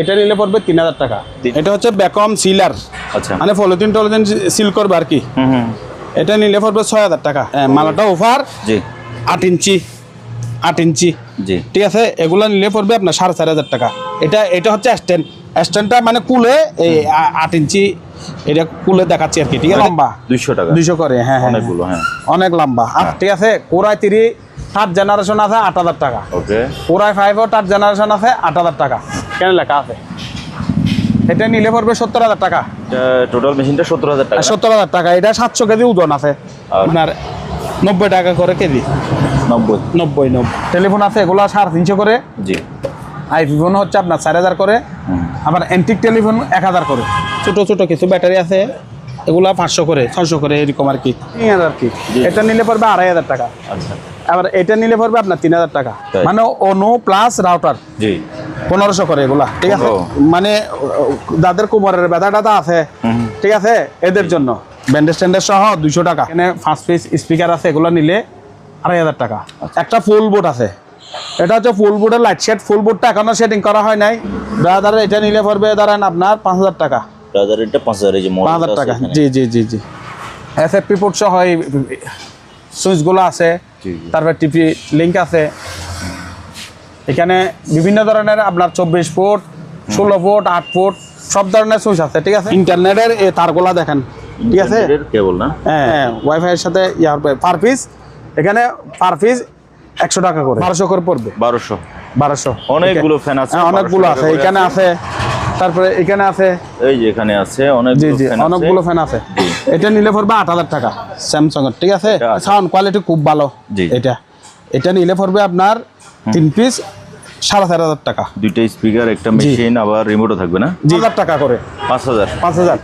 এটা নিলে পড়বে তিন হাজার টাকা। এটা হচ্ছে ব্যাকম সিলার আচ্ছা। মানে পলিথিন টলিথিন সিল করবে আর কি। হুম হুম। এটা নিলে পড়বে ছয় হাজার টাকা। হ্যাঁ, মালাটা অফার জি। আট ইঞ্চি আট ইঞ্চি। জি। ঠিক আছে এগুলো নিলে পড়বে আপনার সাড়ে চার হাজার টাকা। এটা এটা হচ্ছে স্ট্যান্ড স্ট্যান্ডটা মানে কুলে এই আট ইঞ্চি এটা কুলে দেখাচ্ছি আর কি। ঠিক আছে লম্বা। দুইশো টাকা। দুইশো করে হ্যাঁ হ্যাঁ। অনেকগুলো হ্যাঁ। অনেক লম্বা। আর ঠিক আছে কোরাই তিরি থার্ড জেনারেশন আছে আট হাজার টাকা। ওকে কোরাই ফাইভও থার্ড জেনারেশন আছে আট হাজার টাকা। কেন লেখা আছে? এটা নিলে পড়বে সত্তর হাজার টাকা। টোটাল মেশিনটা সত্তর হাজার টাকা। সত্তর হাজার টাকা এটা সাতশো কেজি ওজন আছে। আপনার নব্বই টাকা করে কেজি। নব্বই। নব্বই নব্বই। টেলিফোন আছে এগুলো সাড়ে তিনশো করে। জি। আইফোন হচ্ছে আপনার চার হাজার করে। আবার অ্যান্টিক টেলিফোন এক হাজার করে। ছোট ছোট কিছু ব্যাটারি আছে এগুলা পাঁচশো করে ছয়শো করে এরকম আর কি। তিন হাজার কি এটা নিলে পড়বে আড়াই হাজার টাকা। আচ্ছা। আবার এটা নিলে পড়বে আপনার তিন হাজার টাকা। মানে অনু প্লাস রাউটার জি। পনেরোশো করে এগুলা ঠিক আছে? মানে যাদের কোমরের ব্যথা টাথা আছে ঠিক আছে? এদের জন্য। ব্যান্ডেজ ট্যান্ডেজ সহ দুইশো টাকা। এখানে ফার্স্ট পিস স্পিকার আছে এগুলো নিলে আড়াই হাজার টাকা। আচ্ছা। একটা ফুল বোর্ড আছে। এটা হচ্ছে ফুল বোর্ডের লাইট সেট ফুল বোর্ডটা এখনও সেটিং করা হয় নাই। ব্রাদার এটা নিলে পড়বে ধরেন আপনার পাঁচ হাজার টাকা। এটা পাঁচ হাজার টাকা। জি জি জি জি। এস এফ পি পোর্ট সহ সুইচগুলো আছে। তারপর টিপি লিঙ্ক আছে। এখানে বিভিন্ন ধরনের আপনার চব্বিশ ফুট ষোলো ফুট আট ফুট সব ধরনের সুইচ আছে ঠিক আছে? ইন্টারনেটের এই তারগুলা দেখেন। ঠিক আছে? এর কেবল না? হ্যাঁ ওয়াইফাইয়ের সাথে ইয়ার পার পিস এখানে পার পিস একশো টাকা করে। বারোশো করে পড়বে। বারোশো। বারোশো। অনেকগুলো ফ্যান আছে হ্যাঁ অনেকগুলো আছে এখানে আছে তারপরে এখানে আছে। এই যে এখানে আছে জি জি ফ্যান আছে। অনেকগুলো ফ্যান আছে। এটা নিলে পড়বে আট হাজার টাকা। স্যামসাং এর ঠিক আছে? সাউন্ড কোয়ালিটি খুব ভালো এটা। এটা নিলে পড়বে আপনার তিন পিস সাড়ে চার হাজার টাকা। দুইটা স্পিকার একটা মেশিন আবার রিমোটও থাকবে না? হাজার টাকা করে। পাঁচ হাজার। পাঁচ হাজার।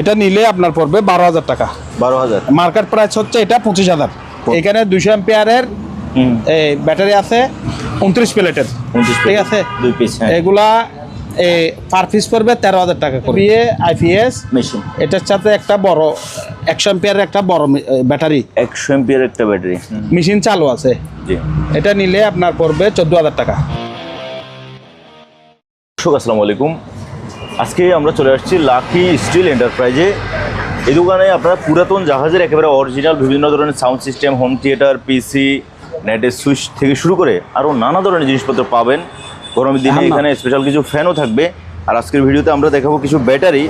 এটা নিলে আপনার পড়বে বারো হাজার টাকা। বারো হাজার। মার্কেট প্রাইস হচ্ছে এটা পঁচিশ হাজার। এখানে দুশো এম্পিয়ারের এই ব্যাটারি আছে উনত্রিশ প্লেটের। ঠিক আছে? দুই পিস হ্যাঁ। এগুলা পার পিস পড়বে তেরো হাজার টাকা করে। বিএ আইপিএস মেশিন এটার সাথে একটা বড় একশো এম্পিয়ারের একটা বড় ব্যাটারি একশো এমপিয়ার একটা ব্যাটারি মেশিন চালু আছে। এটা নিলে আপনার পড়বে চোদ্দ হাজার টাকা। দর্শক আসসালামু আলাইকুম। আজকে আমরা চলে আসছি লাকি স্টিল এন্টারপ্রাইজে। এই দোকানে আপনারা পুরাতন জাহাজের একেবারে অরিজিনাল বিভিন্ন ধরনের sound system home theatre PC নেটের সুইচ থেকে শুরু করে আরও নানা ধরনের জিনিসপত্র পাবেন। গরমের দিনে এখানে স্পেশাল কিছু ফ্যানও থাকবে। আর আজকের ভিডিওতে আমরা দেখাবো কিছু ব্যাটারি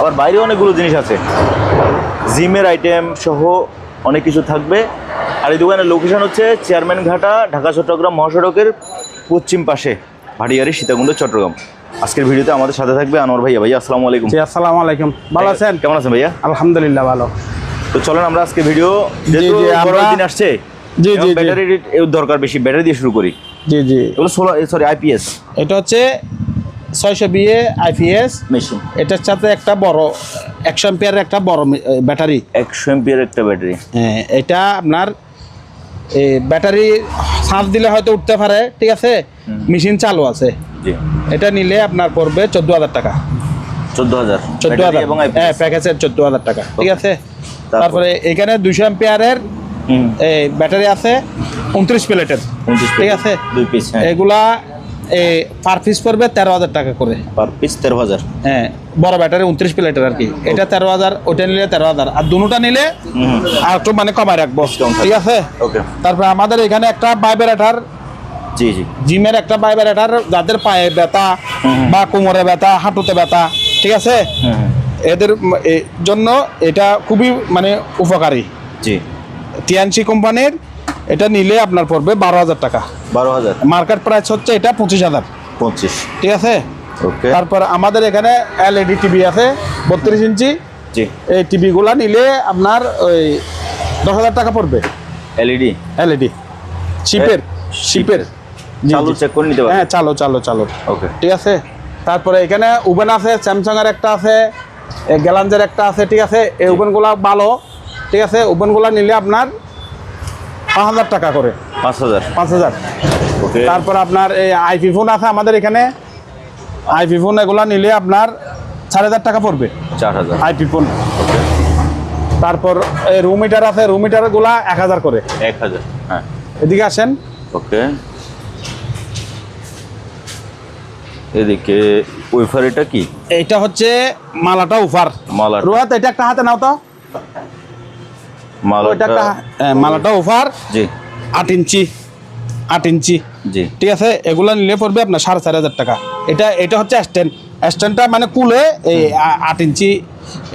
আবার বাইরে অনেকগুলো জিনিস আছে। জিমের আইটেম সহ অনেক কিছু থাকবে। আর এই দোকানের লোকেশন হচ্ছে চেয়ারম্যান ঘাটা ঢাকা চট্টগ্রাম মহাসড়কের পশ্চিম পাশে ভাটিয়ারি সীতাকুণ্ড চট্টগ্রাম। আজকের ভিডিওতে আমাদের সাথে থাকবে আনোয়ার ভাইয়া। ভাইয়া আসসালামু আলাইকুম। আসসালামু আলাইকুম। ভালো আছেন? কেমন আছেন ভাইয়া? আলহামদুলিল্লাহ ভালো। তো চলেন আমরা আজকে ভিডিও যেহেতু দিন আসছে জি, জি। ব্যাটারির দরকার বেশি ব্যাটারি দিয়ে শুরু করি। জি জি। এগুলো সোলার সরি আইপিএস এটা হচ্ছে ছয়শো বিএ আইপিএস মেশিন এটার সাথে একটা বড় একশো এম্পিয়ারের একটা বড় ব্যাটারি। একশো এমপিয়ার একটা ব্যাটারি। হ্যাঁ, এটা আপনার এই ব্যাটারি চার্জ দিলে হয়তো উঠতে পারে ঠিক আছে? মেশিন চালু আছে। জি। এটা নিলে আপনার পড়বে চোদ্দ হাজার টাকা। চোদ্দ হাজার। চোদ্দ হাজার। এবং হ্যাঁ প্যাকেজের চোদ্দ হাজার টাকা ঠিক আছে? তারপরে? এখানে দুশো এম্পিয়ারের এই ব্যাটারি আছে উনত্রিশ প্লেটের। ঠিক আছে? দুই পিস হ্যাঁ। এগুলা এই পার পিস পড়বে তেরো হাজার টাকা করে। পার পিস তেরো হাজার। হ্যাঁ বড় ব্যাটারি উনত্রিশ প্লেটের আর কি। এটা তেরো হাজার ওইটা নিলে তেরো হাজার। আর দুটা নিলে আর একটু মানে কমায় রাখব। ঠিক আছে? ওকে তারপরে আমাদের এখানে একটা ভাইব্রেটার জি জি। জিমের একটা ভাইব্রেটার যাদের পায়ে ব্যথা বা কোমরে ব্যথা হাঁটুতে ব্যথা ঠিক আছে? এদের জন্য এটা খুবই মানে উপকারী। জি। টিএনসি কোম্পানির এটা নিলে আপনার পড়বে বারো হাজার টাকা। বারো হাজার। মার্কেট প্রাইস হচ্ছে এটা পঁচিশ হাজার। পঁচিশ। ঠিক আছে? ওকে। তারপর আমাদের এখানে এলইডি টিভি আছে বত্রিশ ইঞ্চি। জি। এই টিভিগুলো নিলে আপনার ওই দশ হাজার টাকা পড়বে। এলইডি? এলইডি। শিপের শিপের। চালু। চেক করে নিতে হ্যাঁ চালো চালো চালো। ওকে। ঠিক আছে? তারপরে এখানে ওভেন আছে স্যামসাং এর একটা আছে গ্যালাঞ্জের একটা আছে ঠিক আছে? এই ওভেনগুলো ভালো। ঠিক আছে ওভেনগুলো নিলে আপনার পাঁচ হাজার টাকা করে। পাঁচ হাজার? পাঁচ হাজার। তারপর আপনার এই আইপি ফোন আছে আমাদের এখানে। আইপি ফোন এগুলো নিলে আপনার চার হাজার টাকা পড়বে। চার হাজার। IP phone. তারপর এই রুম মিটার আছে রুম মিটারগুলা এক হাজার করে। এক হাজার হ্যাঁ। এদিকে আসেন। ওকে। এদিকে ওয়েফার এটা কি? এইটা হচ্ছে মালাটা উফার মালাটা। রোহাত এটা একটা হাতে নাও তো। মালাটা মালাটা উফার জি। আট ইঞ্চি আট ইঞ্চি। জি। ঠিক আছে? এগুলো নিলে পড়বে আপনার সাড়ে চার হাজার টাকা। এটা এটা হচ্ছে স্ট্যান্ড স্ট্যান্ডটা মানে কুলে এই আট ইঞ্চি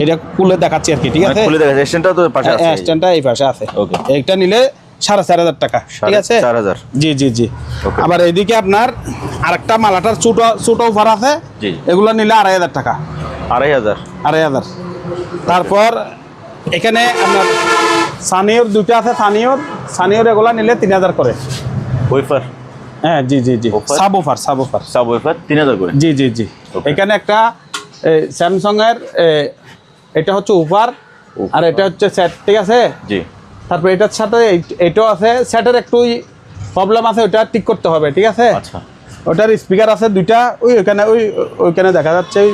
এটা কুলে দেখাচ্ছি আর কি ঠিক মানে আছে? খুলে দেখা স্টেশনটা তো পাশে আছে। হ্যাঁ, স্ট্যান্ডটা এই পাশে আছে। Okay. এইটা নিলে সাড়ে চার হাজার টাকা ঠিক আছে? চার হাজার। জি জি জি। আবার এইদিকে আপনার আরেকটা মালাটার ছোট ছোট অফার আছে। এগুলো নিলে আড়াই হাজার টাকা। আড়াই হাজার। আড়াই হাজার। তারপর এখানে আপনার সানিয়র দুটো আছে সানিওর সানিওর এগুলো নিলে তিন হাজার করে। ওয়েফার হ্যাঁ জি জি জি? Subwoofer subwoofer subwoofer তিন হাজার করে? জি জি জি। এখানে একটা স্যামসং এর এটা হচ্ছে উপর আর এটা হচ্ছে সেট ঠিক আছে? জি। তারপর এটার সাথে এটাও আছে। সেটের একটু প্রবলেম আছে ওটা ঠিক করতে হবে ঠিক আছে? আচ্ছা। ওটার স্পিকার আছে দুইটা ওই ওখানে ওই ওইখানে দেখা যাচ্ছে ওই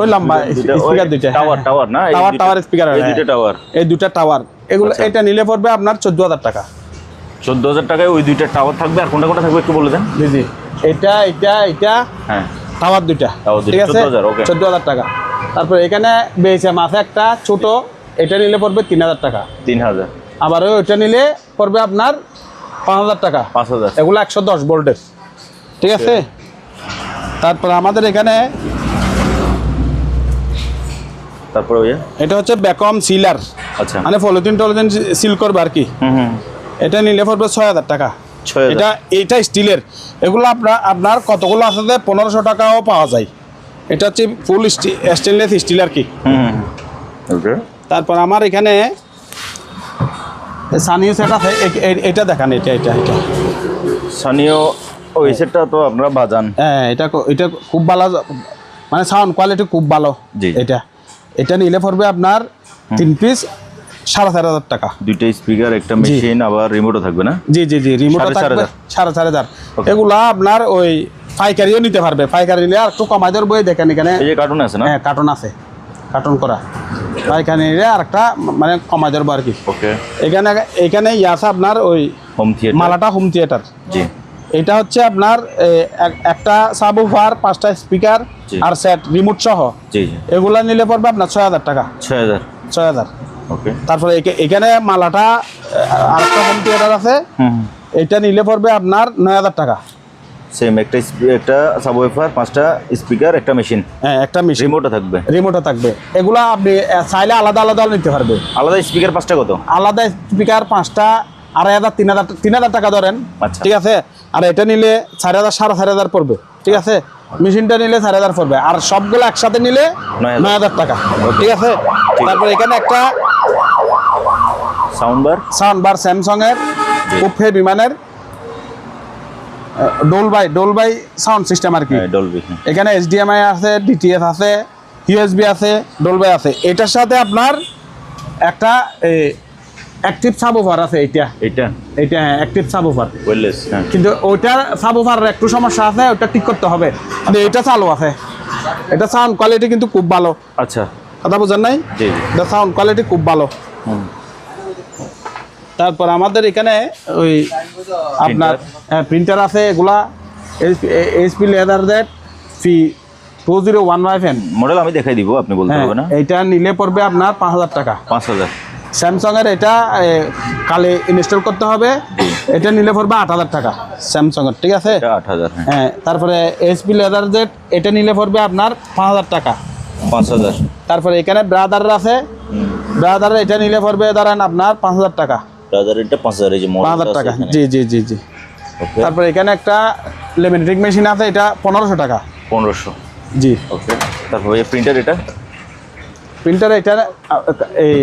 ওই লম্বা দুইটা, স্পিকার দুইটা টাওয়ার, টাওয়ার না? টাওয়ার টাওয়ার স্পিকার এই দুইটা টাওয়ার। এই দুইটা টাওয়ার। এগুলো আচ্ছা। এটা নিলে পড়বে আপনার চোদ্দ হাজার টাকা। চোদ্দ হাজার টাকায় ওই দুইটা টাওয়ার থাকবে? আর কোনটা কোনটা থাকবে একটু বলে দেন। জি জি। এটা এটা এটা হ্যাঁ। টাওয়ার দুইটা। টাওয়ার ঠিক আছে? চোদ্দ হাজার টাকা। তারপর এখানে বেসএম আছে একটা ছোট। এটা নিলে পড়বে তিন হাজার টাকা। তিন হাজার। আবার ওইটা নিলে পড়বে আপনার পাঁচ হাজার টাকা। পাঁচ হাজার। এগুলো একশো দশ ভোল্টের ঠিক আছে? তারপর আমাদের এখানে তারপরে ভাইয়া এটা হচ্ছে ব্যাকম সিলার আচ্ছা। মানে পলিথিন টলিথিন সিল করবে আর কি হুম হুম। এটা নিলে পড়বে ছয় হাজার টাকা। এটা এইটা স্টিলের। এগুলো আপনার আপনার কতগুলো আছে যে পনেরোশো টাকাও পাওয়া যায়। এটা হচ্ছে ফুল স্টেনলেস স্টিল আর কি হুম ওকে। তারপর আমার এখানে সানিও সেট আছে। এটা দেখান এটা এটা এটা। স্থানীয় ওই সেটটা তো আপনারা বাজান। হ্যাঁ এটা এটা খুব ভালো মানে সাউন্ড কোয়ালিটি খুব ভালো। জি। এটা। এটা নিলে পড়বে আপনার তিন পিস সাড়ে চার হাজার টাকা। দুইটা স্পিকার একটা মেশিন আবার রিমোটও থাকবে না? জি জি জি রিমোট সাড়ে চার থাকবে হাজার। সাড়ে চার হাজার। এগুলা আপনার ওই পাইকারিও নিতে পারবে। পাইকারি নিলে আর একটু কমাই বই দেখেন এখানে। এই যে কার্টুন আছে না? হ্যাঁ কার্টন আছে। কার্টন করা। পাইকারি নিলে আর একটা মানে কমাই দেওয়ার আর কি। ওকে এখানে এখানে ইয়ে আছে আপনার ওই হোম থিয়েটার মালাটা হোম থিয়েটার জি। এটা হচ্ছে আপনার একটা সাবউফার পাঁচটা স্পিকার আর সেট রিমোট সহ। এগুলা নিলে পড়বে আপনার ছয় হাজার টাকা। ছয় হাজার। ছয় হাজার। ওকে। তারপরে এখানে মালাটা আর একটা হোম থিয়েটার আছে। এটা নিলে পড়বে আপনার নয় হাজার টাকা। সেম একটা একটা সাবওয়েফার পাঁচটা স্পিকার একটা মেশিন হ্যাঁ একটা মেশিন রিমোটও থাকবে। রিমোটও থাকবে। এগুলা আপনি চাইলে আলাদা আলাদা নিতে পারবে। আলাদা স্পিকার পাঁচটা কত? আলাদা স্পিকার পাঁচটা আড়াই হাজার তিন হাজার তিন হাজার টাকা ধরেন। আচ্ছা। ঠিক আছে? আর এটা নিলে চার হাজার সাড়ে চার হাজার পড়বে ঠিক আছে? মেশিনটা নিলে চার হাজার পড়বে আর সবগুলো একসাথে নিলে নয় হাজার। টাকা ঠিক আছে? তারপর এখানে একটা sound bar? Sound bar Samsung এর উফে বিমানের ডোলবাই ডোলবাই সাউন্ড সিস্টেম আর কি। হ্যাঁ ডলবি এখানে এইচডিএমআই আছে ডিটিএফ আছে ইউএসবি আছে ডোলবাই আছে। এটার সাথে আপনার একটা অ্যাক্টিভ সাবওভার আছে এইটা। এটা এইটা হ্যাঁ অ্যাক্টিভ সাবওভার ওয়েললেস হ্যাঁ। কিন্তু ওইটার সাবওভার একটু সমস্যা আছে ওটা ঠিক করতে হবে। কিন্তু এটা চালু আছে। এটা সাউন্ড কোয়ালিটি কিন্তু খুব ভালো। আচ্ছা। কথা বুঝেন নাই? জি এটা সাউন্ড কোয়ালিটি খুব ভালো। তারপর আমাদের এখানে ওই আপনার প্রিন্টার আছে এগুলা। HP laser jet P two zero one five N model আমি দেখাই দিব আপনি বলতে হবে না। এইটা নিলে পড়বে আপনার পাঁচ হাজার টাকা। পাঁচ হাজার। স্যামসং এর এটা কালে ইনস্টল করতে হবে। এটা নিলে পড়বে আট হাজার টাকা স্যামসং এর ঠিক আছে? এটা আট হাজার হ্যাঁ। হ্যাঁ তারপরে এইচপি লেদার জেট এটা নিলে পড়বে আপনার পাঁচ হাজার টাকা। পাঁচ হাজার। তারপরে এখানে ব্রাদার আছে। ব্রাদার এটা নিলে পড়বে ধরেন আপনার পাঁচ হাজার টাকা। ব্রাদার এটা পাঁচ হাজার পাঁচ হাজার টাকা জি জি জি জি। ওকে তারপরে এখানে একটা লেমিনেটিং মেশিন আছে এটা পনেরোশো টাকা। পনেরোশো। জি। ওকে তারপর প্রিন্টার এটা? প্রিন্টার এটা এই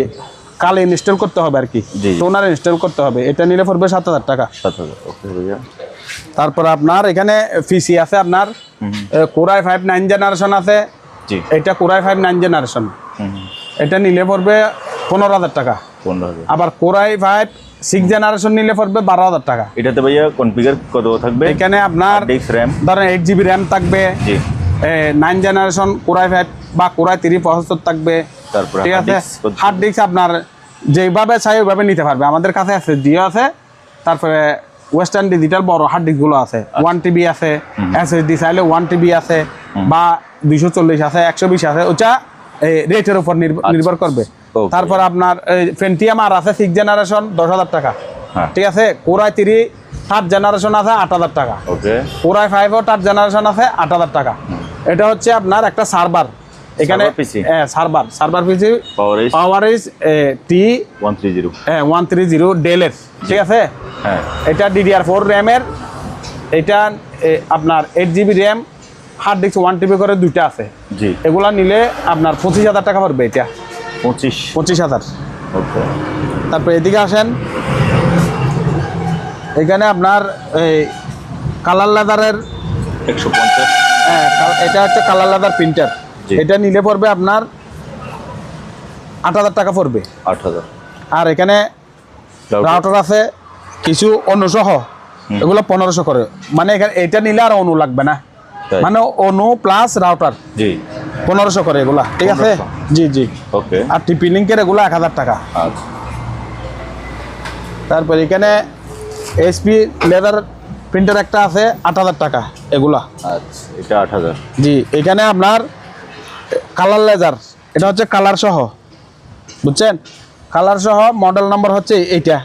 কালে ইনস্টল করতে হবে আর কি। টোনার ইনস্টল করতে হবে। এটা নিলে পড়বে সাত হাজার টাকা। সাত হাজার ওকে ভাইয়া তারপর আপনার এখানে পিসি আছে আপনার কোরাই ফাইভ নাইন জেনারেশন আছে। জি। এটা কোরাই ফাইভ নাইন জেনারেশন। এটা নিলে পড়বে পনেরো হাজার টাকা। আবার কোরাই ফাইভ সিক্স জেনারেশন নিলে পড়বে বারো হাজার টাকা। এটাতে ভাইয়া কনফিগার কত থাকবে? এখানে আপনার র্যাম ধরেন এইট জিবি র্যাম থাকবে। জি। Nine generation core i five বা কোরাই থ্রি প্রসেসর থাকবে। তারপরে ঠিক আছে? হার্ড ডিস্ক আপনার যেভাবে চাই ওইভাবে নিতে পারবে। আমাদের কাছে আছে জিও আছে তারপরে ওয়েস্টার্ন ডিজিটাল বড় হার্ড ডিস্কগুলো আছে। ওয়ান টিবি আছে এসএসডি চাইলে ওয়ান টিবি আছে বা দুইশো চল্লিশ আছে একশো বিশ আছে ওটা এই রেটের উপর নির্ভ- নির্ভর করবে. তারপর আপনার ফেন্টিয়াম আর আছে সিক্স জেনারেশন দশ হাজার টাকা। হ্যাঁ। ঠিক আছে? কোরাই তিরি থার্ড জেনারেশন আছে আট হাজার টাকা। কোরাই ফাইভও থার্ড জেনারেশন আছে আট হাজার টাকা। এটা হচ্ছে আপনার একটা সার্ভার এখানে? Server server PC power is T one three zero one three zero ডেলের ঠিক আছে? হ্যাঁ। এটা ডিডিআর ফোর র্যামের এটা আপনার eight GB RAM hard disk one TB করে দুইটা আছে। জি। এগুলা নিলে আপনার পঁচিশ হাজার টাকা পড়বে এটা। পঁচিশ। পঁচিশ হাজার। ওকে। তারপর এদিকে আসেন। এখানে আপনার এই কালার লেদারের একশো পঞ্চাশ। হ্যাঁ এটা হচ্ছে কালার লেদার প্রিন্টার। এটা নিলে পড়বে আপনার আট হাজার টাকা পড়বে। আট হাজার। আর এখানে রাউটার আছে কিছু অনুসহ এগুলো পনেরোশো করে। মানে এখানে এটা নিলে আর অনু লাগবে না। মানে অনু প্লাস রাউটার জি। পনেরোশো করে এগুলা ঠিক আছে? জি জি। ওকে। আর টিপি লিঙ্কের এগুলো এক হাজার টাকা। আচ্ছা। তারপর এখানে এসপি লেদার প্রিন্টার একটা আছে আট হাজার টাকা এগুলা। আচ্ছা এটা আট হাজার। জি এখানে আপনার কালার লেজার এটা হচ্ছে কালার সহ। বুঝছেন? কালার সহ মডেল নাম্বার হচ্ছে এইটা।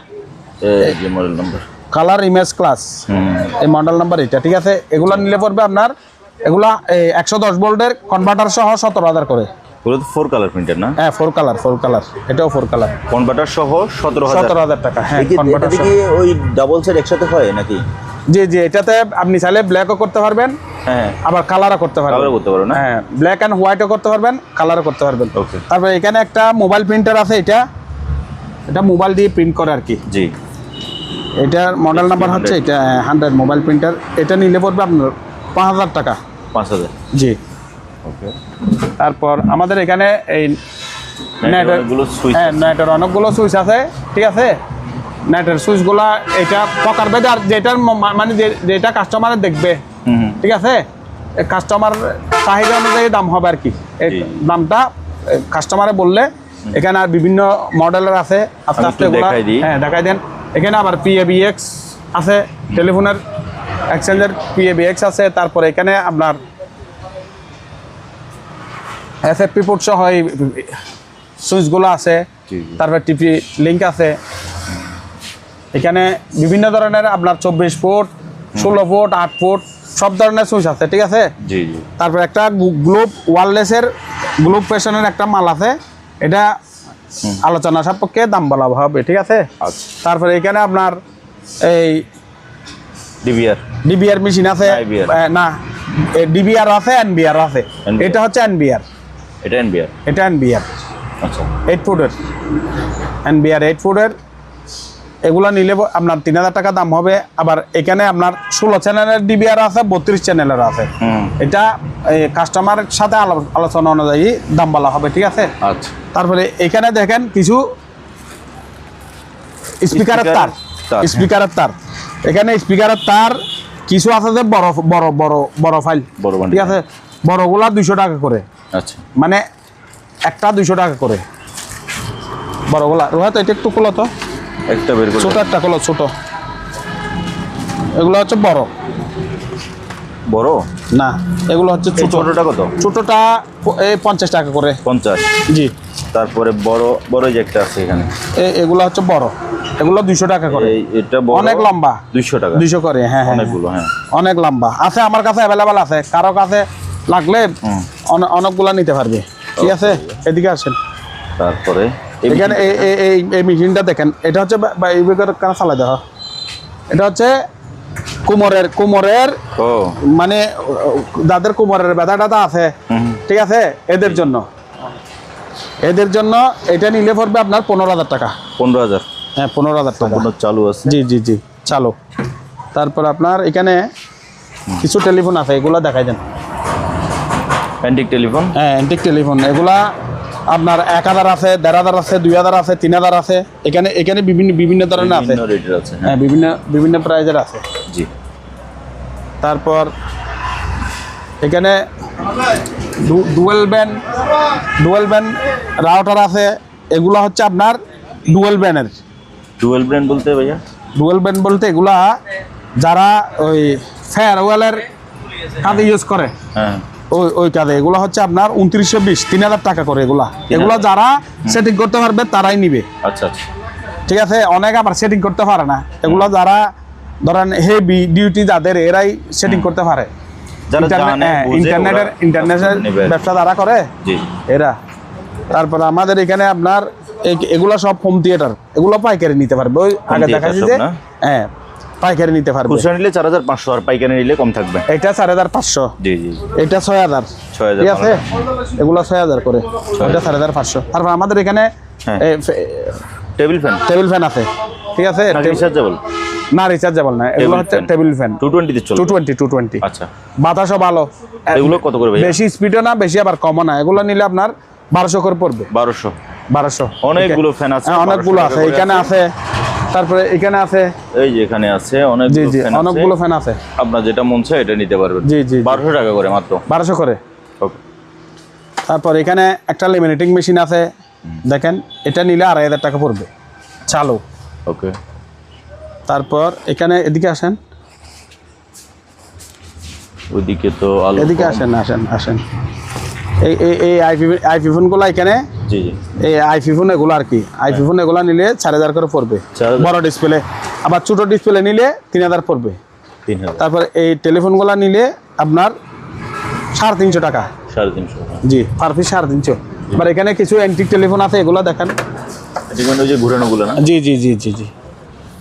এই model number colour image class এই মডেল নাম্বার এটা ঠিক আছে? এগুলা নিলে পড়বে আপনার এগুলা একশো দশ ভোল্টের কনভার্টার সহ সতেরো হাজার করে। তো ফোর কালার প্রিন্টার না? হ্যাঁ ফোর কালার ফোর কালার এটাও ফোর কালার কনভার্টার সহ সতেরো সতেরো হাজার টাকা হ্যাঁ কনভার্টার কি ওই ডাবল সেট একসাথে হয় নাকি? জি জি এটাতে আপনি চাইলে ব্ল্যাকও করতে পারবেন হ্যাঁ। আবার কালারও করতে পারবেন। কালার করতে পারো হ্যাঁ ব্ল্যাক অ্যান্ড হোয়াইটও করতে পারবেন কালারও করতে পারবেন। ওকে তারপরে এখানে একটা মোবাইল প্রিন্টার আছে এটা। এটা মোবাইল দিয়ে প্রিন্ট করে আর কি। জি। এটার মডেল নাম্বার হচ্ছে এটা হান্ড্রেড মোবাইল প্রিন্টার এটা নিলে পড়বে আপনার পাঁচ হাজার টাকা। পাঁচ হাজার। জি। তারপর আমাদের এখানে এই নেটের অনেকগুলো সুইচ হ্যাঁ নেটের অনেকগুলো সুইচ আছে ঠিক আছে? নেটের সুইচগুলা এটা প্রকার ভেদে আর যেটার মানে যেটা কাস্টমারে দেখবে ঠিক আছে? কাস্টমার চাহিদা অনুযায়ী দাম হবে আর কি। এই দামটা কাস্টমারে বললে এখানে আর বিভিন্ন মডেলের আছে আস্তে আস্তে। হ্যাঁ দেখাই দেন। এখানে আবার পিএবিএক্স আছে টেলিফোনের এক্সচেঞ্জের পিএবিএক্স আছে তারপরে এখানে আপনার এসএফপি পোর্ট সহ এই সুইচগুলো আছে। তারপর টিপি লিঙ্ক আছে। এখানে বিভিন্ন ধরনের আপনার চব্বিশ ফুট ষোলো ফুট আট ফুট সব ধরনের সুইচ আছে ঠিক আছে? জি জি। তারপর একটা গ্লোব ওয়ারলেসের গ্লোব ফ্যাশনের একটা মাল আছে। এটা আলোচনা সাপেক্ষে দাম বলা হবে ঠিক আছে? আচ্ছা। তারপরে এখানে আপনার এই ডিবিআর ডিবিআর মেশিন আছে। না ডিবিআর আছে এনবিআর আছে। এটা হচ্ছে এনবিআর এটা এনবিআর এটা এনবিআর আচ্ছা। এইট ফুটের এনবিআর এইট ফুটের এগুলো নিলে আপনার তিন হাজার টাকা দাম হবে। আবার এখানে আপনার ষোলো চ্যানেলের ডিবিআর আছে বত্রিশ চ্যানেলের আছে। এটা কাস্টমারের সাথে আলোচনা অনুযায়ী দাম বলা হবে ঠিক আছে? আচ্ছা। তারপরে এখানে দেখেন কিছু স্পিকারের তার। হ্যাঁ। স্পিকারের তার। এখানে স্পিকারের তার কিছু আছে যে বড় বড় বড় বড় ফাইল বড় ঠিক আছে? বড়গুলা দুইশো টাকা করে। আচ্ছা। মানে একটা দুইশো টাকা করে। বড় বড়গুলা রোহাত এটা একটু খোলো তো। একটা বের করে ছোট একটা খোলো ছোট। এগুলো হচ্ছে বড়। বড়? না এগুলো হচ্ছে ছোটটা কত? ছোটটা এই পঞ্চাশ টাকা করে। পঞ্চাশ? জি। তারপরে বড় বড় যে একটা আছে এখানে। এগুলো হচ্ছে বড়। এগুলো দুইশো টাকা করে। এই এটা বড় অনেক লম্বা। দুইশো টাকা। দুইশো করে হ্যাঁ হ্যাঁ অনেকগুলো হ্যাঁ। অনেক লম্বা। আছে আমার কাছে অ্যাভেলেবেল আছে। কারও কাছে লাগলে অনেকগুলা নিতে পারবে। ঠিক আছে? এদিকে আসেন। তারপরে এখানে এই এই- মেশিনটা দেখেন এটা হচ্ছে কানা চালাই দেওয়া। এটা হচ্ছে কোমরের কোমরের মানে যাদের কোমরের ব্যথা টাথা আছে ঠিক আছে? এদের জন্য। এদের জন্য এটা নিলে পড়বে আপনার পনেরো হাজার টাকা। পনেরো হাজার। হ্যাঁ পনেরো হাজার টাকা। চালু আছে। জি জি জি চালো। তারপর আপনার এখানে কিছু টেলিফোন আছে এগুলা দেখাই দেন। Antique telephone? হ্যাঁ অ্যান্টিক টেলিফোন। এগুলা আপনার এক হাজার আছে দেড় হাজার আছে দুই হাজার আছে তিন হাজার আছে। এখানে এখানে বিভিন্ন বিভিন্ন ধরনের আছে। হ্যাঁ। হ্যাঁ বিভিন্ন বিভিন্ন প্রাইজের আছে। জি। তারপর এখানে dual band dual band router আছে। এগুলো হচ্ছে আপনার ডুয়েল ব্যান্ডের ডুয়েল ব্র্যান্ড বলতে ভাইয়া? ডুয়েল ব্যান্ড বলতে এগুলা যারা ওই ফেয়ারওয়েলের কাজে ইউজ করে। হ্যাঁ। ওই ওই কাজে এগুলো হচ্ছে আপনার উনত্রিশশো বিশ তিন হাজার টাকা করে এগুলা। এগুলো যারা সেটিং করতে পারবে তারাই নিবে। আচ্ছা আচ্ছা। ঠিক আছে? অনেক আবার সেটিং করতে পারে না। এগুলো যারা ধরেন হেভি ডিউটি যাদের এরাই সেটিং করতে পারে। যারা ইন্টারনেট- জানে হ্যাঁ, ইন্টারনেটের ওরা ব্যবসা যারা করে এরা। তারপর আমাদের এখানে আপনার এগুলো সব হোম থিয়েটার এগুলো পাইকারি নিতে পারবে। ওই আগে দেখাচ্ছি যে হ্যাঁ। পাইকারি নিতে পারবে। খুচরা নিলে চার হাজার পাঁচশো আর পাইকারি নিলে কম থাকবে। এটা চার হাজার পাঁচশো। জি জি এটা ছয় হাজার। 6,000 ঠিক আছে? এগুলো ছয় হাজার করে। এটা চার হাজার পাঁচশো। তারপর আমাদের এখানে হ্যাঁ। Table fan. টেবিল ফ্যান আছে। ঠিক আছে? রিচার্জেবল না রিচার্জেবল না। এগুলো হচ্ছে টেবিল ফ্যান। টু টোয়েন্টিতে চলবে। টু টোয়েন্টি টু টোয়েন্টি আচ্ছা। বাতাসও ভালো। এগুলো কত করে ভাইয়া? বেশি স্পিডও না বেশি আবার কমও না। এগুলো নিলে আপনার বারোশো করে পড়বে। বারোশো। বারোশো। অনেকগুলো ফ্যান আছে, হ্যাঁ, অনেকগুলো আছে। এখানে আছে তারপরে এখানে আছে? এই যে এখানে আছে অনেক জি জি অনেকগুলো ফ্যান আছে। আপনার যেটা মন চায় এটা নিতে পারবেন। জি, জি, জি। বারোশো টাকা করে মাত্র। বারোশো করে? ওকে। তারপর এখানে একটা লেমিনেটিং মেশিন আছে। দেখেন এটা নিলে আড়াই হাজার টাকা পড়বে। চালু। ওকে। তারপর এখানে এদিকে আসেন। ওইদিকে তো আলো এদিকে আসেন আসেন আসেন। এই এই এই আইপি আইফিফোনগুলো এখানে জি জি। এই আইফিফোন এগুলো আর কি। আইফিফোন এগুলো নিলে চার হাজার করে পড়বে। বড় ডিসপ্লে আবার ছোট ডিসপ্লে নিলে তিন হাজার পড়বে। তারপর এই টেলিফোনগুলো নিলে আপনার সাড়ে তিনশো টাকা। সাড়ে তিনশো জি পার পিস সাড়ে তিনশো। আবার এখানে কিছু অ্যান্টিক টেলিফোন আছে এগুলো দেখেন। মানে যে ঘুরানোগুলো না? জি জি জি জি জি।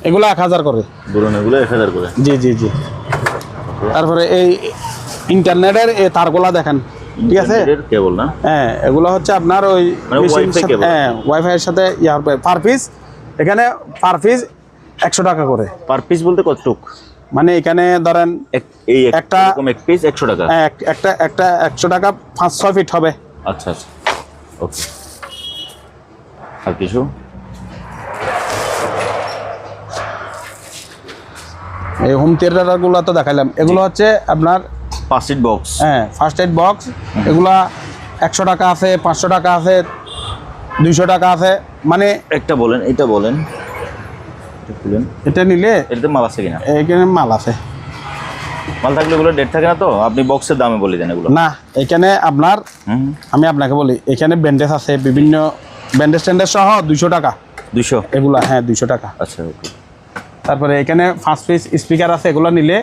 এগুলো এক হাজার করে। ঘুরানোগুলো এক হাজার করে। জি জি জি। তারপরে এই ইন্টারনেটের তারগুলা দেখেন। ঠিক আছে? কেবল না? হ্যাঁ এগুলো হচ্ছে আপনার ওই মানে সাথে-? হ্যাঁ ওয়াইফাইয়ের সাথে ইয়ার পার পিস এখানে পার পিস একশো টাকা করে। পার পিস বলতে কতটুক? মানে এখানে ধরেন এই একটা- এক পিস একশো টাকা। এক- একটা একটা একশো টাকা পাঁচ ছয় ফিট হবে। আচ্ছা আচ্ছা। ওকে আর কিছু? এই হোম থিয়েটারগুলো তো দেখাইলাম। এগুলো হচ্ছে আপনার পাঁচ সিট বক্স হ্যাঁ ফার্স্ট এড বক্স এগুলা একশো টাকা আছে পাঁচশো টাকা আছে দুইশো টাকা আছে মানে একটা বলেন এটা বলেন। এটা নিলে এটাতে মাল আছে কিনা? এখানে মাল আছে। মাল থাকলে এগুলো ডেট থাকে না তো? আপনি বক্সের দামে বলে দেন এগুলো। না এখানে আপনার আমি আপনাকে বলি এখানে ব্যান্ডেজ আছে বিভিন্ন ব্যান্ডেজ ট্যান্ডেজ সহ দুইশো টাকা। দুশো এগুলা হ্যাঁ দুইশো টাকা। আচ্ছা ওকে তারপরে এখানে ফার্স্ট পিস স্পিকার আছে এগুলো নিলে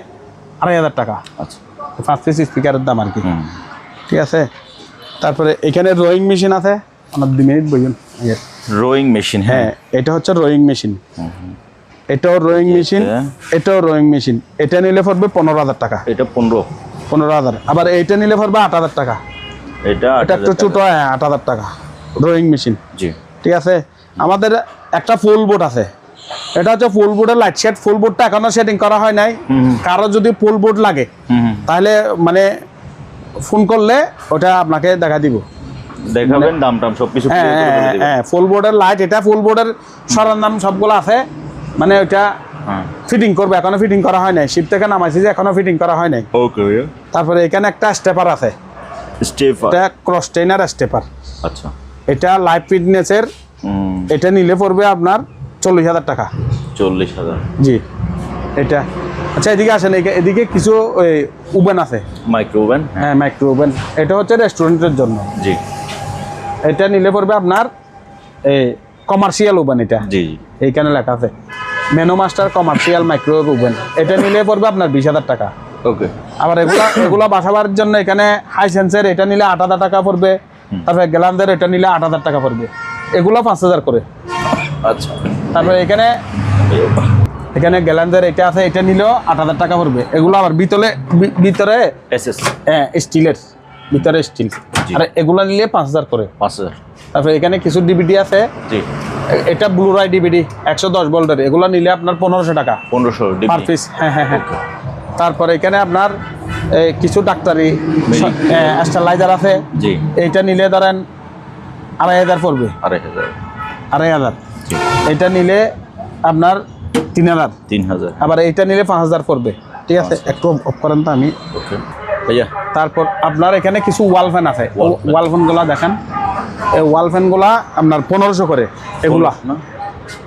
আড়াই হাজার টাকা। আচ্ছা। ফার্স্ট পিস স্পিকারের দাম আর কি। ঠিক আছে? তারপরে এখানে রোয়িং মেশিন আছে। অনেক দুই মিনিট বইন রোয়িং মেশিন হ্যাঁ। এটা হচ্ছে রোয়িং মেশিন এটাও রোয়িং মেশিন। এটাও রোয়িং মেশিন এটা নিলে পড়বে পনেরো হাজার টাকা। এটা পনেরো। পনেরো হাজার। আবার এইটা নিলে পড়বে আট হাজার টাকা। এটা এটা একটু ছোটো হ্যাঁ আট হাজার টাকা। রোয়িং মেশিন জি। ঠিক আছে? আমাদের একটা ফুল বোর্ড আছে। এটা হচ্ছে ফুল বোর্ডের লাইট শেড ফুল বোর্ডটা এখনও সেটিং করা হয় নাই। কারও যদি ফুল বোর্ড লাগে। তাহলে মানে ফোন করলে ওটা আপনাকে দেখা দিব। দেখাবেন দাম টাম সব কিছু হ্যাঁ হ্যাঁ হ্যাঁ ফুল বোর্ডের লাইট এটা ফুল বোর্ডের সরঞ্জাম সবগুলো আছে। মানে ওটা হ্যাঁ। ফিটিং করবে এখনও ফিটিং করা হয় নাই। শিপ থেকে নামাইছি যে এখনও ফিটিং করা হয় নাই। ওকে তারপরে এখানে একটা স্টেপার আছে। স্টেফার এটা ক্রস ট্রেনার স্টেপার আচ্ছা। এটা লাইভ ফিটনেসের এটা নিলে পড়বে আপনার চল্লিশ হাজার টাকা। চল্লিশ হাজার। জি এটা। আচ্ছা এদিকে আসেন এদিকে- কিছু ওই ওভেন আছে। Micro oven? হ্যাঁ মাইক্রো ওভেন। এটা হচ্ছে রেস্টুরেন্টের জন্য। জি। এটা নিলে পড়বে আপনার এই কমার্শিয়াল ওভেন এটা। জি জি। এইখানে লেখা আছে মেনো মাস্টার কমার্শিয়াল মাইক্রোওয়েভ ওভেন এটা নিলে পড়বে আপনার বিশ হাজার টাকা। ওকে। আবার এগুলা এগুলা বাসাবার জন্য এখানে হাই সেন্সের এটা নিলে আট হাজার টাকা পড়বে। তারপরে গ্যালান্ডের এটা নিলে আট হাজার টাকা পড়বে। এগুলো পাঁচ হাজার করে। আচ্ছা। তারপরে এখানে এখানে গ্যালান্ডের এটা আছে এটা নিলেও আট হাজার টাকা পড়বে। এগুলো আবার ভিতরে ভিতরে হ্যাঁ স্টিলের ভিতরে স্টিল। আর এগুলো নিলে পাঁচ হাজার করে। পাঁচ হাজার। তারপরে এখানে কিছু ডিভিডি আছে। জি। এটা ব্লু রাই ডিভিডি একশো দশ ভোল্টের এগুলো নিলে আপনার পনেরোশো টাকা। পনেরোশো পার পিস হ্যাঁ হ্যাঁ হ্যাঁ। তারপরে এখানে আপনার কিছু ডাক্তারি স্টালাইজার আছে। জি। এইটা নিলে ধরেন আড়াই হাজার পড়বে। আড়াই হাজার। আড়াই হাজার। এটা নিলে আপনার তিন হাজার। তিন হাজার। আবার এইটা নিলে পাঁচ হাজার পড়বে। ঠিক আছে? একটু অফ করেন তো আমি। ওকে। তারপর আপনার এখানে কিছু ওয়াল ফ্যান আছে। ওয়াল ফ্যানগুলা দেখেন। এই ওয়াল ফ্যানগুলা আপনার পনেরোশো করে এগুলা।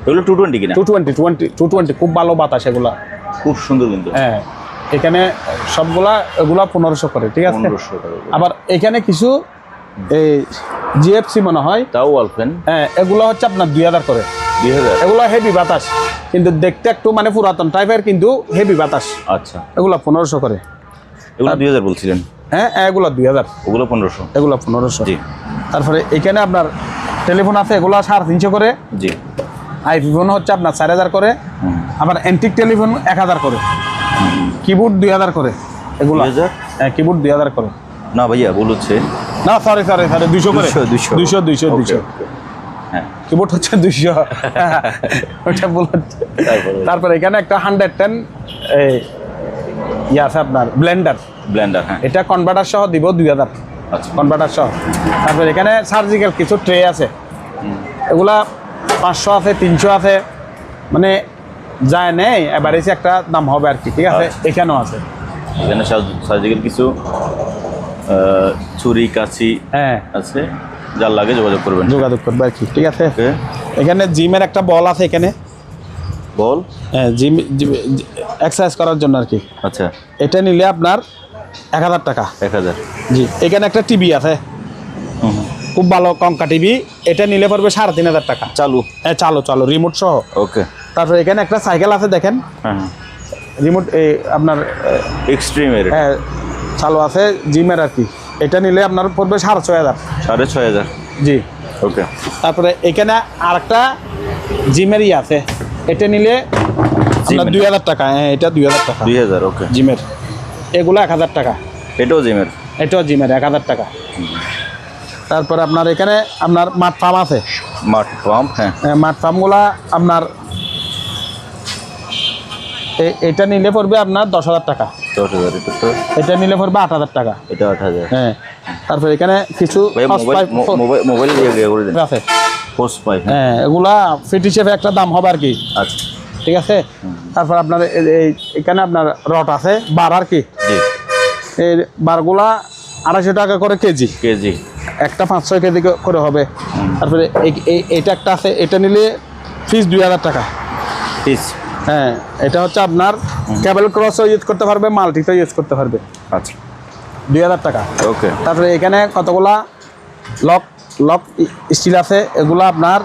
এগুলো টু টোয়েন্টি কিনা? Two twenty twenty two twenty খুব ভালো বাতাস এগুলা। খুব সুন্দর কিন্তু। হ্যাঁ। এখানে সবগুলা এগুলা পনেরোশো করে ঠিক আছে? আবার এখানে কিছু এই জিএফসি মনে হয়। তাও ওয়াল ফ্যান হ্যাঁ এগুলো হচ্ছে আপনার দুই হাজার করে। দুই হাজার? এগুলো হেভি বাতাস। কিন্তু দেখতে একটু মানে পুরাতন টাইপের কিন্তু হেভি বাতাস। আচ্ছা। এগুলো পনেরোশো করে। এগুলো দুই হাজার বলছিলেন? হ্যাঁ এগুলো দুই হাজার। ওগুলো পনেরোশো। এগুলো পনেরোশো। জি। তারপরে এখানে আপনার টেলিফোন আছে এগুলো সাড়ে তিনশো করে। জি। আইফোন হচ্ছে আপনার চার হাজার করে। আবার অ্যান্টিক টেলিফোন এক হাজার করে। কিবোর্ড দুই হাজার করে। এগুলো 2000? হ্যাঁ কিবোর্ড দুই হাজার করে। না ভাইয়া হচ্ছে। না সরি সরি সরি দুইশো করে। 200, 200 দুইশো দুইশো Okay, দুইশো। okay. হ্যাঁ। কিবোর্ড হচ্ছে দুইশো। ওটা ভুল তারপরে? এখানে একটা হান্ড্রেড টেন ইয়ে আছে আপনার ব্লেন্ডার ব্লেন্ডার হ্যাঁ। এটা কনভার্টার সহ দিব দুই হাজার। আচ্ছা। কনভার্টার সহ। তারপরে এখানে সার্জিক্যাল কিছু ট্রে আছে। এগুলা পাঁচশো আছে তিনশো আছে। মানে যায় নেই এবার একটা দাম হবে আর কি ঠিক আছে? আচ্ছা। এখানেও আছে। এখানে সার্জিক্যাল কিছু ছুরি কাছি হ্যাঁ। আছে যার লাগে যোগাযোগ করবেন। যোগাযোগ করবে আর কি ঠিক আছে? এখানে জিমের একটা বল আছে এখানে। বল? হ্যাঁ জিম এক্সারসাইজ করার জন্য আর কি। আচ্ছা। এটা নিলে আপনার এক হাজার টাকা। এক হাজার। জি এখানে একটা টিভি আছে। খুব ভালো কঙ্কা টিভি। এটা নিলে পড়বে সাড়ে তিন হাজার টাকা। চালু? হ্যাঁ চালো চালো রিমোট সহ। ওকে। তারপর এখানে একটা সাইকেল আছে দেখেন। হ্যাঁ হ্যাঁ। রিমোট এই আপনার এক্সট্রিমের হ্যাঁ চালু আছে জিমের আর কি। এটা নিলে আপনার পড়বে সাড়ে ছয় হাজার। সাড়ে ছয় হাজার? জি। ওকে। তারপরে এখানে আরেকটা জিমের ই আছে। এটা নিলে আপনার দুই হাজার টাকা হ্যাঁ এটা দুই হাজার টাকা। দুই হাজার ওকে। জিমের। এগুলো এক হাজার টাকা। এটাও জিমের? এটাও জিমের এক হাজার টাকা। তারপরে আপনার এখানে আপনার মাঠ ফার্ম আছে। মাঠ পাম্প হ্যাঁ। হ্যাঁ, মাঠ ফার্মগুলা আপনার এটা নিলে পড়বে আপনার দশ হাজার টাকা। দশ হাজার এটা নিলে পড়বে আট হাজার টাকা। এটা আট হাজার। হ্যাঁ। তারপরে এখানে কিছু মোবাইল আছে হ্যাঁ। হ্যাঁ এগুলা ফিট হিসেবে একটা দাম হবে আর কি। আচ্ছা। ঠিক আছে? তারপর আপনার এই এখানে আপনার রড আছে বার আর কি। এই বারগুলা আড়াইশো টাকা করে কেজি। কেজি। একটা পাঁচ ছয় কেজি করে হবে। তারপরে এইটা একটা আছে এটা নিলে ফিস দুই হাজার টাকা। পিস হ্যাঁ এটা হচ্ছে আপনার কেবল ক্রসও ইউজ করতে পারবে মাল্টিতেও ইউজ করতে পারবে। আচ্ছা। দুই হাজার টাকা। ওকে। তারপরে এখানে কতগুলা লক লক স্টিল আছে এগুলো আপনার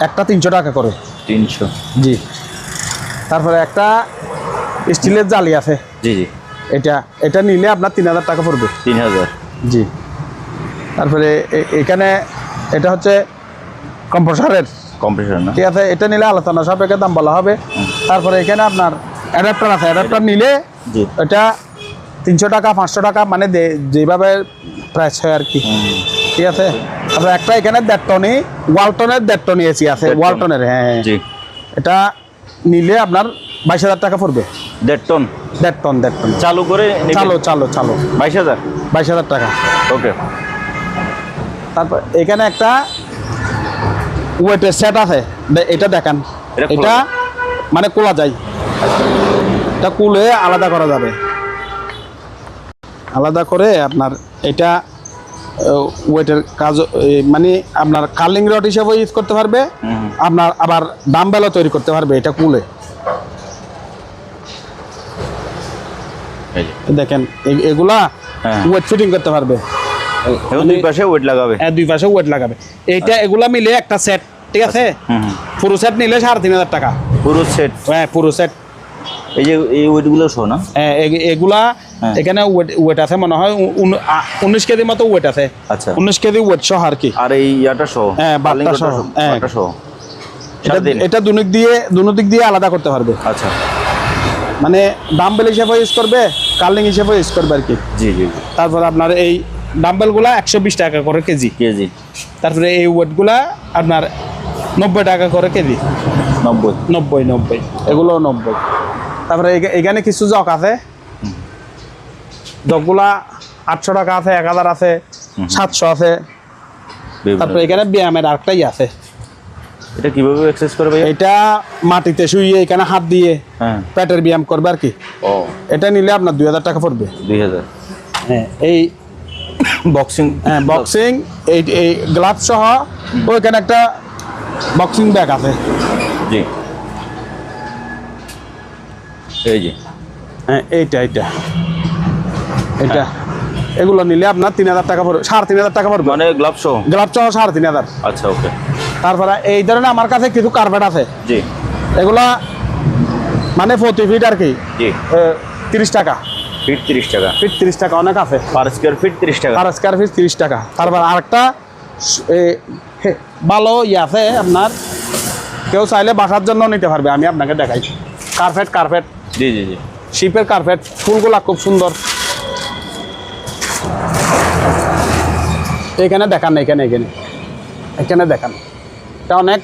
একটা তিনশো টাকা করে। তিনশো। জি। তারপরে একটা স্টিলের জালি আছে। জি জি। এটা এটা নিলে আপনার তিন হাজার টাকা পড়বে। তিন হাজার। জি। তারপরে এখানে এটা হচ্ছে কম্প্রেসারের না? ঠিক আছে এটা নিলে আলোচনা সাপেক্ষে দাম বলা হবে। তারপরে এখানে আপনার অ্যাডাপ্টার আছে। অ্যাডাপ্টার নিলে এটা তিনশো টাকা পাঁচশো টাকা মানে যেভাবে প্রাইস হয় আর কি। ঠিক আছে? তারপরে একটা এখানে দেড় টনি ওয়ালটনের দেড় টনি এসি আছে ওয়ালটনের হ্যাঁ জি। এটা নিলে আপনার বাইশ হাজার টাকা পড়বে। দেড় টন? দেড় টন দেড় টন। চালু করে চালো চালো চালো। বাইশ হাজার? বাইশ হাজার টাকা। ওকে। তারপর এখানে একটা ওয়েটের সেট আছে। এটা দেখান। এটা মানে কোলা যায়। এটা কুলে আলাদা করা যাবে। আলাদা করে আপনার এটা ওয়েটের কাজ মানে আপনার কার্লিং রড হিসেবে ইউজ করতে পারবে। আপনার আবার ডাম্বেলও তৈরি করতে পারবে এটা কুলে। দেখেন এগুলা হ্যাঁ। ওয়েট ফিটিং করতে পারবে। দুই পাশে ওয়েট লাগাবে। হ্যাঁ, দুই পাশে ওয়েট লাগাবে। এইটা এগুলা মিলে একটা সেট ঠিক আছে? হুম। পুরো সেট নিলে সাড়ে তিন হাজার টাকা। পুরো সেট হ্যাঁ পুরো সেট এই যে এই ওয়েটগুলো শো না হ্যাঁ, এগুলা হ্যাঁ। এখানে ওয়েট আছে মনে হয় উনিশ কেজির মতো ওয়েট আছে। আচ্ছা। উনিশ কেজি ওয়েট সহ আর কি। আর এই ইয়াটা সহ? হ্যাঁ, সহ, হ্যাঁ। সহ। এটা দুনিক দিয়ে দিয়ে আলাদা করতে পারবে। আচ্ছা। মানে ডাম্বেল হিসেবে ইউজ করবে কার্লিং হিসেবে ইউজ করবে আর কি। জি জি তারপর আপনার এই ডাম্বেলগুলা একশো বিশ টাকা করে কেজি। কেজি। তারপরে এই ওয়েটগুলা আপনার নব্বই টাকা করে কেজি। নব্বই। নব্বই নব্বই। এগুলো নব্বই। তারপরে এখানে কিছু জক আছে। জকগুলা আটশো টাকা আছে এক হাজার আছে সাতশো আছে। তারপরে এখানে ব্যায়ামের আরেকটাই আছে। এটা কীভাবে এক্সারসাইজ করে ভাই এটা মাটিতে শুইয়ে এখানে হাত দিয়ে হ্যাঁ। পেটের ব্যায়াম করবে আর কি। ও। এটা নিলে আপনার দুই হাজার টাকা পড়বে। দুই হাজার। হ্যাঁ এই বক্সিং হ্যাঁ বক্সিং এই এই গ্লাভস সহ ওইখানে একটা বক্সিং ব্যাগ আছে। জি। এই যে। হ্যাঁ এইটা এইটা। এটা এগুলো নিলে আপনার তিন হাজার টাকা পড়বে সাড়ে তিন হাজার টাকা পড়বে। মানে গ্লাভ সহ? গ্লাভ সহ সাড়ে তিন হাজার। আচ্ছা ওকে। তারপরে এই ধরনের আমার কাছে কিছু কার্পেট আছে। জি। এগুলা মানে প্রতি ফিট আর কি জি। তিরিশ টাকা। ফিট তিরিশ টাকা। ফিট তিরিশ টাকা অনেক আছে। পার স্কোয়ার ফিট তিরিশ টাকা। আর স্কোয়ার ফিট তিরিশ টাকা। তারপর আরেকটা ভালো ইয়ে আছে আপনার কেউ চাইলে বাসার জন্য নিতে পারবে আমি আপনাকে দেখাই। কার্পেট কার্পেট জি জি জি। শিপের কার্পেট ফুলগুলা খুব সুন্দর। এখানে দেখান এখানে এখানে। এখানে দেখান। এটা অনেক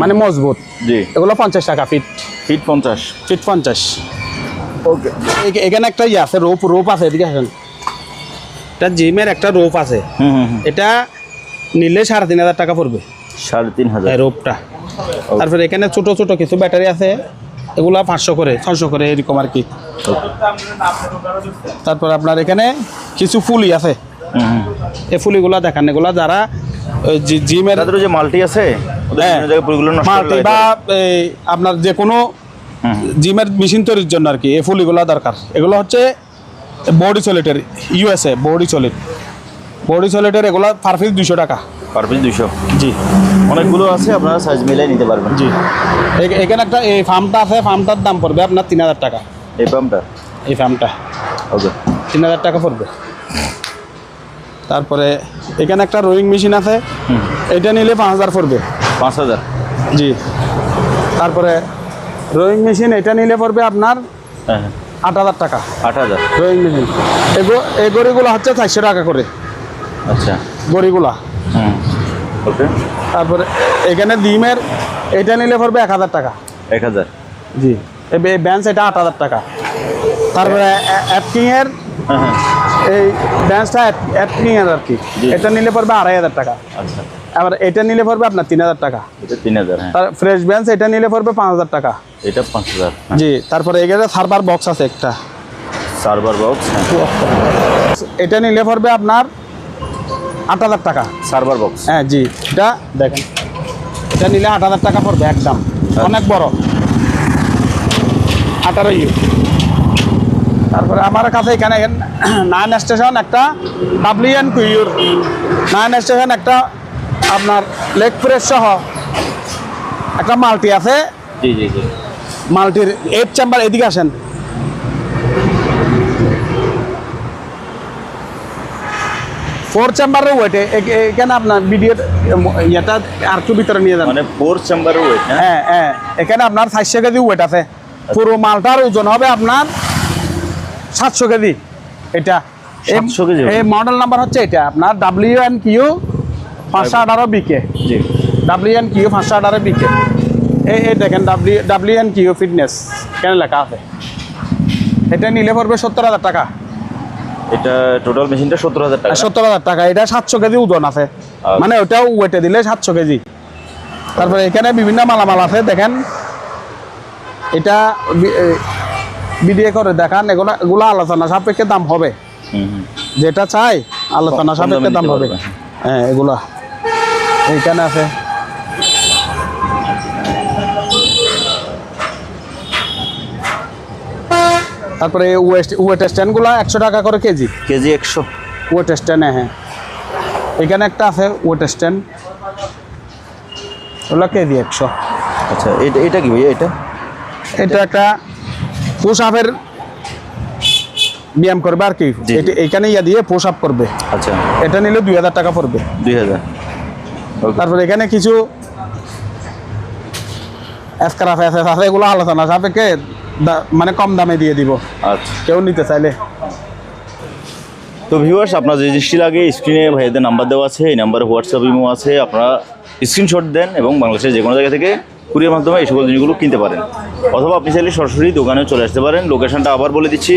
মানে মজবুত। জি। এগুলো পঞ্চাশ টাকা ফিট। ফিট পঞ্চাশ। ফিট পঞ্চাশ। ওকে। এখানে একটা ইয়ে আছে রোপ রোপ আছে এদিকে আসেন। এটা জিমের একটা রোপ আছে। এটা নিলে সাড়ে তিন হাজার টাকা পড়বে। সাড়ে তিন হাজার। রোপটা। তারপরে এখানে ছোট ছোট কিছু ব্যাটারি আছে এগুলা পাঁচশো করে ছশো করে এরকম আর কি। তারপর আপনার এখানে কিছু ফুলি আছে। এই ফুলিগুলা দেখান এগুলা যারা জিমের যে মাল্টি আছে হ্যাঁ। মাল্টি বা আপনার যে কোনো। জিমের মেশিন তৈরির জন্য আর কি এই ফুলিগুলা দরকার। এগুলো হচ্ছে বডি সলিটের ইউএসএ বডি সলিড। বডি সলিটের এগুলো পারফিল দুশো টাকা। পার পিস দুশো জি। অনেকগুলো আছে আপনারা সাইজ মিলাই নিতে পারবেন। জি। এখানে একটা এই ফার্মটা আছে ফার্মটার দাম পড়বে আপনার তিন হাজার টাকা। এই পাম্পটা এই ফার্মটা ওকে। তিন হাজার টাকা পড়বে। তারপরে এখানে একটা রোয়িং মেশিন আছে এটা নিলে পাঁচ হাজার পড়বে। পাঁচ হাজার? জি। তারপরে রোয়িং মেশিন এটা নিলে পড়বে আপনার হ্যাঁ। আট হাজার টাকা। আট হাজার? রোয়িং মেশিন এগো এই গড়িগুলো হচ্ছে চারশো টাকা করে। আচ্ছা। গড়িগুলা ওকে। তারপরে এখানে ডিমের এটা নিলে পড়বে এক হাজার টাকা। এক হাজার। জি। ব্যান্স এটা আট হাজার টাকা। তারপরে অ্যাপকিংয়ের হ্যাঁ হ্যাঁ। এই ব্যান্সটা অ্যাপকিংয়ের আর কি। এটা নিলে পড়বে আড়াই হাজার টাকা। আচ্ছা। আবার এটা নিলে পড়বে আপনার তিন হাজার টাকা। এটা তিন হাজার হ্যাঁ। তার ফ্রেশ ব্যান্স এটা নিলে পড়বে পাঁচ হাজার টাকা। এটা পাঁচ হাজার জি তারপরে এখানে সার্ভার বক্স আছে একটা। সার্ভার বক্স এটা নিলে পড়বে আপনার আট হাজার টাকা। Server box. হ্যাঁ জি। এটা দেখেন এটা নিলে আট হাজার টাকা পড়বে একদম। অনেক বড়। আঠারো ইউ। তারপরে আমার কাছে এখানে নাইন স্টেশন একটা ডাব্লিউএন কুইউর নাইন স্টেশন একটা আপনার লেগ প্রেস সহ একটা মাল্টি আছে। জি জি জি। মাল্টির এইট চেম্বার এদিকে আসেন। ফোর চেম্বারের ওয়েটে এখানে আপনার ভিডিও ইয়েটা আর একটু ভিতরে নিয়ে যান মানে ফোর চেম্বারের ওয়েট হ্যাঁ হ্যাঁ এখানে আপনার চারশো কেজি ওয়েট আছে। পুরো মালটার ওজন হবে আপনার সাতশো কেজি। এটা এই- 700 কেজি ওজন? এই মডেল নাম্বার হচ্ছে এটা আপনার ডাব্লিউ এন কিউ পাঁচশো আঠারো বিকে। ডাব্লিউ এন কিউ পাঁচশো আঠারো বিকে। এই এই দেখেন W W N Q fitness কেন লেখা আছে? এটা নিলে পড়বে সত্তর হাজার টাকা। এটা টোটাল মেশিনটা সত্তর হাজার টাকা। সত্তর হাজার টাকা এটা সাতশো কেজি ওজন আছে। আচ্ছা। মানে ওটাও ওয়েটে দিলে সাতশো কেজি। তারপরে এখানে বিভিন্ন মালামাল আছে দেখেন। এটা বিডিএ করে দেখান এগুলা এগুলো আলোচনা সাপেক্ষে দাম হবে। যেটা চাই আলোচনা সাপেক্ষে দাম হবে। হ্যাঁ এগুলা। এইখানে আছে। তারপরে ওয়েস্ট ওয়েট স্ট্যান্ডগুলো একশো টাকা করে কেজি। কেজি একশো। ওয়েট স্ট্যান্ডে হ্যাঁ। এখানে একটা আছে ওয়েট স্ট্যান্ড। ওগুলো কেজি একশো। আচ্ছা এটা এটা কি ভাইয়া এটা? এটা একটা পুশ আপের ব্যায়াম করবে আর কি। এখানে ইয়া দিয়ে পুশ আপ করবে। আচ্ছা। এটা নিলে দুই হাজার টাকা পড়বে। দুই হাজার। তারপর এখানে কিছু স্ক্রাফ আছে আছে এগুলো আলোচনা সাপেক্ষে মানে কম দামে দিয়ে দিব। আচ্ছা। কেউ নিতে চাইলে। তো ভিউয়ার্স আপনার যে জিনিসটি লাগে স্ক্রিনে ভাইয়াদের নাম্বার দেওয়া আছে এই নাম্বারে হোয়াটসঅ্যাপ ইমো আছে আপনারা স্ক্রিনশট দেন এবং বাংলাদেশের যে কোনো জায়গা থেকে কুরিয়ার মাধ্যমে এই সকল জিনিসগুলো কিনতে পারেন। অথবা আপনি চাইলে সরাসরি দোকানে চলে আসতে পারেন। লোকেশনটা আবার বলে দিচ্ছি।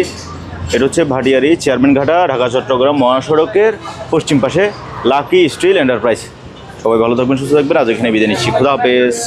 এটা হচ্ছে ভাটিয়ারি চেয়ারম্যান ঘাটা ঢাকা চট্টগ্রাম মহাসড়কের পশ্চিম পাশে লাকি স্টিল এন্টারপ্রাইজ সবাই ভালো থাকবেন সুস্থ থাকবেন। আজ এখানে বিদায় নিচ্ছি। খুদা হাফেজ।